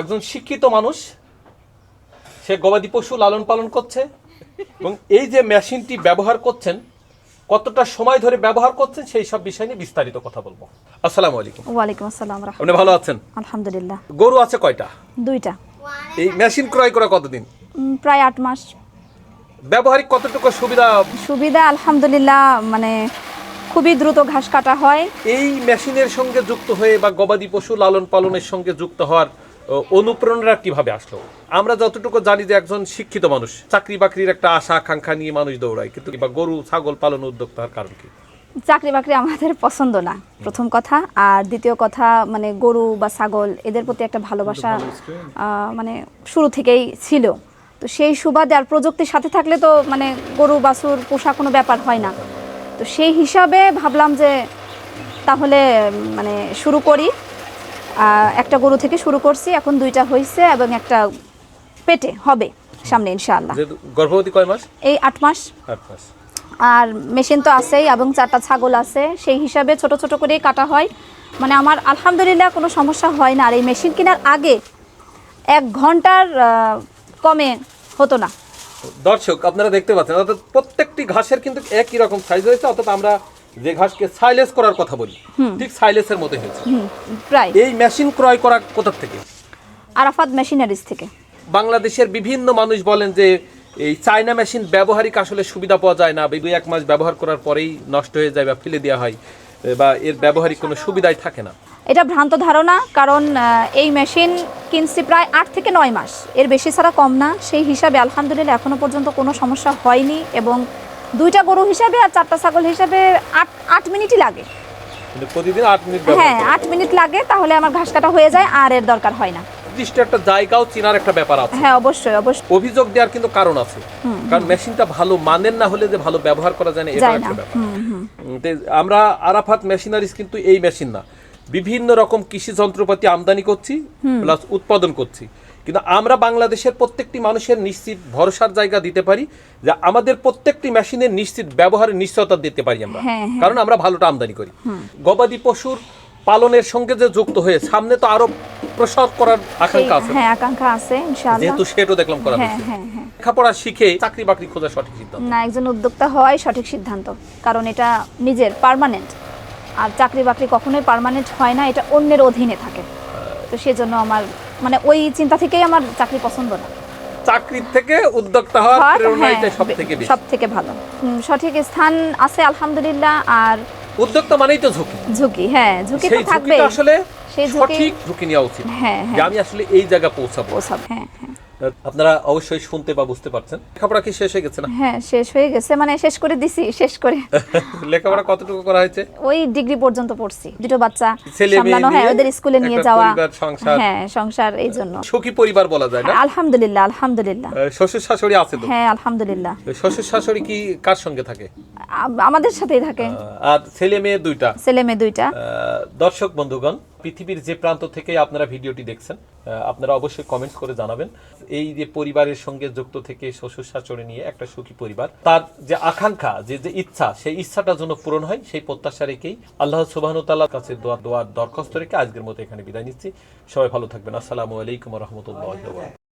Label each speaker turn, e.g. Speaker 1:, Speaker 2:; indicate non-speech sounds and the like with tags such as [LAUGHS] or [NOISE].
Speaker 1: একজন শিক্ষিত মানুষ সে গবাদি পশু লালন পালন করছে এবং এই যে মেশিনটি ব্যবহার করছেন কতটা সময় ধরে ব্যবহার করছেন সেই সব বিষয় নিয়ে বিস্তারিত কথা বলব। আসসালামু আলাইকুম।
Speaker 2: ওয়ালাইকুম আসসালাম
Speaker 1: আপনি ভালো আছেন?
Speaker 2: আলহামদুলিল্লাহ।
Speaker 1: গরু আছে কয়টা?
Speaker 2: দুইটা।
Speaker 1: এই মেশিন ক্রয় করা কতদিন?
Speaker 2: প্রায় আট মাস।
Speaker 1: ব্যবহারিক কতটুকু সুবিধা?
Speaker 2: সুবিধা আলহামদুলিল্লাহ মানে খুবই দ্রুত ঘাস কাটা হয়।
Speaker 1: এই মেশিনের সঙ্গে যুক্ত হয়ে বা গবাদি পশু লালন পালনের সঙ্গে যুক্ত হওয়ার অনুপ্রেরণা কীভাবে আসলো? আমরা যতটুকু জানি যে একজন শিক্ষিত মানুষ চাকরি বাকরির একটা আশা আকাঙ্ক্ষা নিয়ে মানুষ দৌড়ায় কিন্তু বা গরু ছাগল পালন উদ্যোক্তার কারণ কি?
Speaker 2: চাকরি বাকরি আমাদের পছন্দ না প্রথম কথা। আর দ্বিতীয় কথা মানে গরু বা ছাগল এদের প্রতি একটা ভালোবাসা মানে শুরু থেকেই ছিল। তো সেই সুবাদে আর প্রযুক্তির সাথে থাকলে তো মানে গরু বাছুর পোষা কোনো ব্যাপার হয় না। তো সেই হিসাবে ভাবলাম যে তাহলে মানে শুরু করি। একটা গরু থেকে শুরু করছি এখন দুইটা হয়েছে এবং একটা পেটে হবে সামনে ইনশাআল্লাহ।
Speaker 1: গর্ভবতী কয় মাস?
Speaker 2: এই আট মাস।
Speaker 1: আট মাস।
Speaker 2: আর মেশিন তো আছেই এবং চারটা ছাগল আছে সেই হিসাবে ছোট ছোট করেই কাটা হয়। মানে আমার আলহামদুলিল্লাহ কোনো সমস্যা হয় না আর এই মেশিন কেনার আগে এক ঘণ্টার কমে হতো না।
Speaker 1: দর্শক আপনারা দেখতে পাচ্ছেন অর্থাৎ প্রত্যেকটি ঘাসের কিন্তু একই রকম সাইজ হয়েছে অর্থাৎ আমরা যে ঘাসকে সাইলেস করার কথা বলি। ঠিক সাইলেসের মতো হয়েছে।
Speaker 2: প্রায়।
Speaker 1: এই মেশিন ক্রয় করা কোথা থেকে?
Speaker 2: আরাফাত মেশিনারিজ থেকে।
Speaker 1: বাংলাদেশের বিভিন্ন মানুষ বলেন যে এই চায়না মেশিন ব্যবহারিক আসলে সুবিধা পাওয়া যায় না। দুই এক মাস ব্যবহার করার পরেই নষ্ট হয়ে যায় বা ফেলে দেওয়া হয় বা এর ব্যবহারিক কোনো সুবিধাই থাকে না।
Speaker 2: এটা ভ্রান্ত ধারণা কারণ এই মেশিন কিনছি প্রায় আট থেকে নয় মাস। এর বেশি ছাড়া কম না। সেই হিসাবে আলহামদুলিল্লাহ এখনও পর্যন্ত কোনো সমস্যা হয়নি এবং দুইটা গরু হিসাবে আর চারটা ছাগল হিসাবে আট আট মিনিটই লাগে।
Speaker 1: প্রতিদিন আট মিনিট
Speaker 2: হ্যাঁ আট মিনিট লাগে তাহলে আমার ঘাস কাটা হয়ে যায় আর এর দরকার হয় না।
Speaker 1: নির্দিষ্ট একটা জায়গাও চেনার একটা ব্যাপার আছে।
Speaker 2: হ্যাঁ অবশ্যই অবশ্যই।
Speaker 1: অভিযোগ দেওয়ার কিন্তু কারণ আছে। কারণ মেশিনটা ভালো মানের না হলে যে ভালো ব্যবহার করা যায় না এটা একটা ব্যাপার। আমরা আরাফাত মেশিনারিজ কিন্তু এই মেশিন না। বিভিন্ন রকম কৃষি যন্ত্রপাতি আমদানি করছি প্লাস উৎপাদন করছি। কিন্তু আমরা বাংলাদেশের প্রত্যেকটি মানুষের নিশ্চিত ভরসার জায়গা দিতে পারি যে আমাদের প্রত্যেকটি মেশিনের নিশ্চিত ব্যবহারের নিশ্চয়তা দিতে পারি আমরা।
Speaker 2: হ্যাঁ, হ্যাঁ।
Speaker 1: কারণ আমরা ভালোটা আমদানি করি। গবাদি পশুর পালনের সঙ্গে যে যুক্ত হয়ে সামনে তো আরও প্রসার করার আকাঙ্ক্ষা আছে।
Speaker 2: হ্যাঁ আকাঙ্ক্ষা আছে ইনশাআল্লাহ।
Speaker 1: যেহেতু সেটাও দেখলাম করা
Speaker 2: হ্যাঁ
Speaker 1: হয়েছে।
Speaker 2: হ্যাঁ হ্যাঁ।
Speaker 1: লেখাপড়া শিখে চাকরি বাকরি খোঁজা সঠিক সিদ্ধান্ত।
Speaker 2: না একজন উদ্যোক্তা হওয়াই সঠিক সিদ্ধান্ত। কারণ এটা নিজের পার্মানেন্ট আর চাকরি বাকরি কখনোই পার্মানেন্ট হয় না এটা অন্যের অধীনে থাকে। তো সেজন্য আমার মানে ওই চিন্তা থেকেই আমার চাকরি পছন্দ না।
Speaker 1: চাকরির থেকে উদ্যোক্তা হওয়ার
Speaker 2: হ্যাঁ,
Speaker 1: সব থেকে বেশি।
Speaker 2: ভালো। সঠিক স্থান আছে আলহামদুলিল্লাহ আর
Speaker 1: উদ্যোক্তা মানেই তো ঝুঁকি।
Speaker 2: ঝুঁকি হ্যাঁ ঝুঁকি তো থাকবে
Speaker 1: আসলে
Speaker 2: সেই ঝুঁকি-
Speaker 1: সঠিক ঝুঁকি নেওয়া উচিত।
Speaker 2: হ্যাঁ হ্যাঁ।
Speaker 1: আমি আসলে এই জায়গা পৌঁছাবো।
Speaker 2: পৌঁছাবো হ্যাঁ হ্যাঁ।
Speaker 1: আপনারা অবশ্যই শুনতে বা বুঝতে পারছেন। লেখাপড়া কি শেষ হয়ে গেছে না?
Speaker 2: হ্যাঁ শেষ হয়ে গেছে মানে শেষ করে দিছি শেষ করে। [LAUGHS]
Speaker 1: লেখাপড়া কতটুকু করা হয়েছে?
Speaker 2: ওই ডিগ্রি পর্যন্ত পড়ছি দুটো বাচ্চা সামলানো হ্যাঁ ওদের স্কুলে নিয়ে যাওয়া।
Speaker 1: সংসার।
Speaker 2: হ্যাঁ সংসার এই জন্য।
Speaker 1: সুখী পরিবার বলা যায় না?
Speaker 2: আলহামদুলিল্লাহ আলহামদুলিল্লাহ।
Speaker 1: শ্বশুর শাশুড়ি আছে তো?
Speaker 2: হ্যাঁ আলহামদুলিল্লাহ।
Speaker 1: শ্বশুর শাশুড়ি কি কার সঙ্গে থাকে?
Speaker 2: আমাদের সাথেই থাকে।
Speaker 1: আর ছেলে মেয়ে দুইটা?
Speaker 2: ছেলে মেয়ে দুইটা।
Speaker 1: দর্শক বন্ধুগণ পৃথিবীর যে প্রান্ত থেকে আপনারা ভিডিওটি দেখছেন আপনারা অবশ্যই কমেন্ট করে জানাবেন। এই যে পরিবারের সঙ্গে যুক্ত থেকে শ্বশুর শাশুড়ি নিয়ে একটা সুখী পরিবার, তার যে আকাঙ্ক্ষা, যে যে ইচ্ছা, সেই ইচ্ছাটা যেন পূরণ হয়, সেই প্রত্যাশা রেখেই আল্লাহ সুবাহন তাল্লার কাছে দোয়া, দোয়ার দরখাস্ত রেখে আজকের মতো এখানে বিদায় নিচ্ছি। সবাই ভালো থাকবেন। আসসালামু আলাইকুম রহমতুল্লাহ